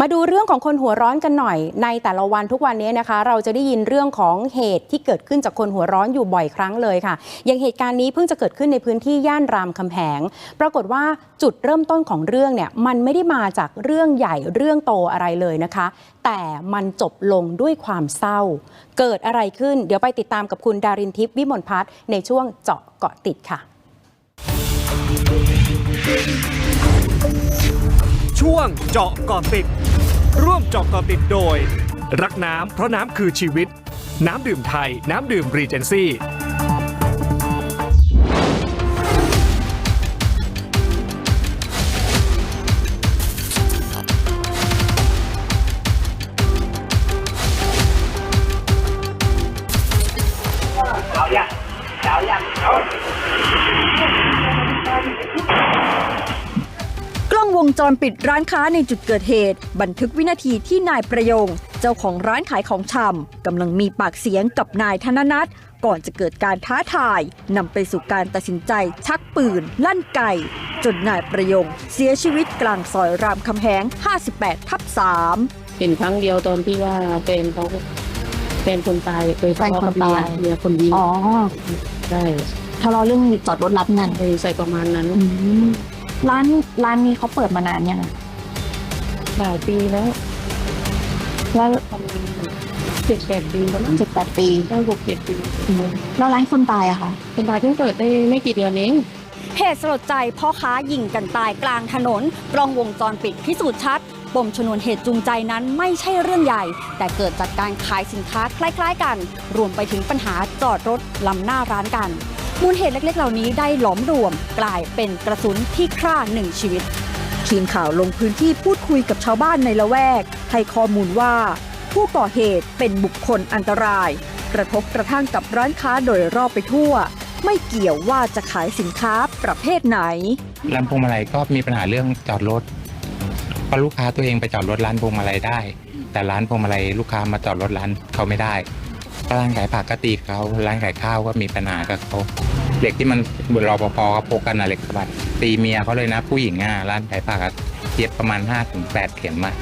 มาดูเรื่องของคนหัวร้อนกันหน่อย ในแต่ละวันทุกวันนี้นะคะ เราจะได้ยินเรื่องของเหตุที่เกิดขึ้นจากคนหัวร้อนอยู่บ่อยครั้งเลยค่ะ อย่างเหตุการณ์นี้เพิ่งจะเกิดขึ้นในพื้นที่ย่านรามคำแหง ปรากฏว่าจุดเริ่มต้นของเรื่องเนี่ยมันไม่ได้มาจากเรื่องใหญ่เรื่องโตอะไรเลยนะคะ แต่มันจบลงด้วยความเศร้า เกิดอะไรขึ้น เดี๋ยวไปติดตามกับคุณดารินทิพย์วิมลพัฒน์ในช่วงเจาะเกาะติดค่ะ ช่วงเจาะก่อติด ร่วมเจาะก่อติดโดย รักน้ำเพราะน้ำคือชีวิต น้ำดื่มไทย น้ำดื่มรีเจนซี่ งวงจรปิดร้านค้าในจุดเกิดเหตุ บันทึกวินาทีที่นายประยง เจ้าของร้านขายของชำกำลังมีปากเสียงกับนายธนนัทก่อนจะเกิดการท้าทายนำไปสู่การตัดสินใจชักปืน ลั่นไก่ จนนายประยง เสียชีวิตกลางซอยรามคำแหง 58ทับ3เห็นครั้งเดียวตอนที่ว่าแฟนเขาแฟนคนตายเคยแฟนคนตายเมียคนยิงอ๋อใช่ทะเลาะเรื่องจอดรถรับนั่นเคยใส่ประมาณนั้นอืม ร้านร้านนี้เขาเปิดมานานยังอะหลายปีแล้วแล้วประมาณเจ็ดแปดปีแล้วมั้งเจ็ดแปดปีได้หกเจ็ดปีแล้วร้านคนตายอะค่ะคนตายเพิ่งเปิดได้ไม่กี่เดือนเองเหตุสลดใจพ่อค้ายิงกันตายกลางถนนกล้องวงจรปิดพิสูจน์ชัดปมชนวนเหตุจูงใจนั้นไม่ใช่เรื่องใหญ่ แต่เกิดจากการขายสินค้าคล้าย ๆ กัน รวมไปถึงปัญหาจอดรถล้ำหน้าร้านกัน มูลเหตุเล็กๆ เหล่านี้ได้หลอมรวมกลายเป็นกระสุนที่ฆ่าหนึ่งชีวิต ทีมข่าวลงพื้นที่พูดคุยกับชาวบ้านในละแวก ให้ข้อมูลว่า ผู้ก่อเหตุเป็นบุคคลอันตราย กระทบกระทั่งกับร้านค้าโดยรอบไปทั่ว ไม่เกี่ยวว่าจะขายสินค้าประเภทไหนร้านพวงมาลัยก็มีปัญหาเรื่องจอดรถเพราะลูกค้าตัวเองไปจอดรถร้านพวงมาลัยได้ แต่ร้านพวงมาลัยลูกค้ามาจอดรถร้านเขาไม่ได้ ร้านขายผักก็ตีเขาร้านขายข้าวก็มีปัญหากับเขาเหล็กที่มันรอปภเขาพกกันนะเหล็กสะบัดตีเมียเขาเลยนะผู้หญิงอะร้านขายผักเย็บประมาณ5้าถึงแเข็มอะ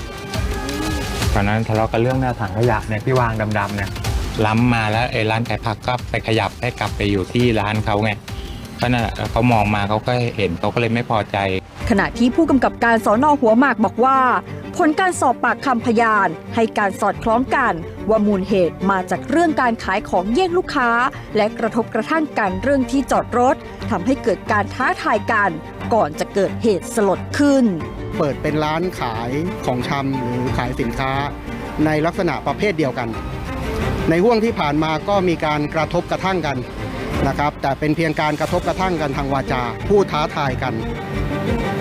ตอนนั้นทะเลาะกันเรื่องหน้าถังขยะเนี่ยที่วางดำๆเนี่ยล้ำมาแล้วไอ้ร้านขายผักก็ไปขยับให้กลับไปอยู่ที่ร้านเขาไงก็น่ะเขามองมาเขาก็เห็นเขาก็เลยไม่พอใจ ขณะที่ผู้กำกับการสอนอหัวหมากบอกว่า ผลการสอบปากคำพยาน ให้การสอดคล้องกัน ว่ามูลเหตุมาจากเรื่องการขายของแย่งลูกค้า และกระทบกระทั่งกันเรื่องที่จอดรถทำให้เกิดการท้าทายกัน ก่อนจะเกิดเหตุสลดขึ้น เปิดเป็นร้านขายของชำหรือขายสินค้า ในลักษณะประเภทเดียวกัน ในห่วงที่ผ่านมาก็มีการกระทบกระทั่งกันนะครับแต่เป็นเพียงการกระทบกระทั่งกันทางวาจาพูดท้าทายกัน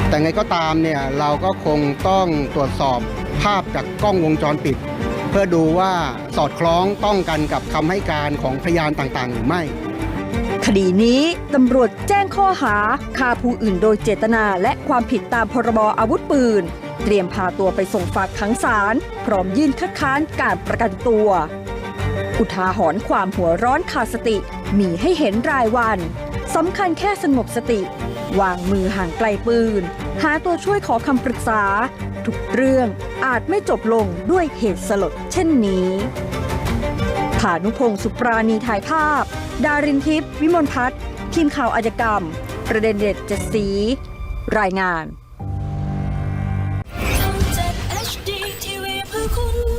แต่ไงก็ตามเนี่ยเราก็คงต้องตรวจสอบภาพจากกล้องวงจรปิด เพื่อดูว่าสอดคล้องต้องกันกับคำให้การของพยานต่างๆ หรือไม่ คดีนี้ตำรวจแจ้งข้อหาฆ่าผู้อื่นโดยเจตนาและความผิดตามพรบอาวุธปืน เตรียมพาตัวไปส่งฝากขังศาลพร้อมยื่นคัดค้านการประกันตัว อุทาหรณ์ความหัวร้อนขาดสติมีให้เห็นรายวันสำคัญแค่สงบสติ วางมือห่างไกลปืน หาตัวช่วยขอคำปรึกษา ทุกเรื่องอาจไม่จบลงด้วยเหตุสลดเช่นนี้ผานุพงศ์สุปราณีถ่ายภาพ ดารินทิพย์วิมลพัฒน์ทีมข่าวอาจกรรม ประเด็นเด็ดเจ็ดสี รายงาน HD TV เพื่อคุณ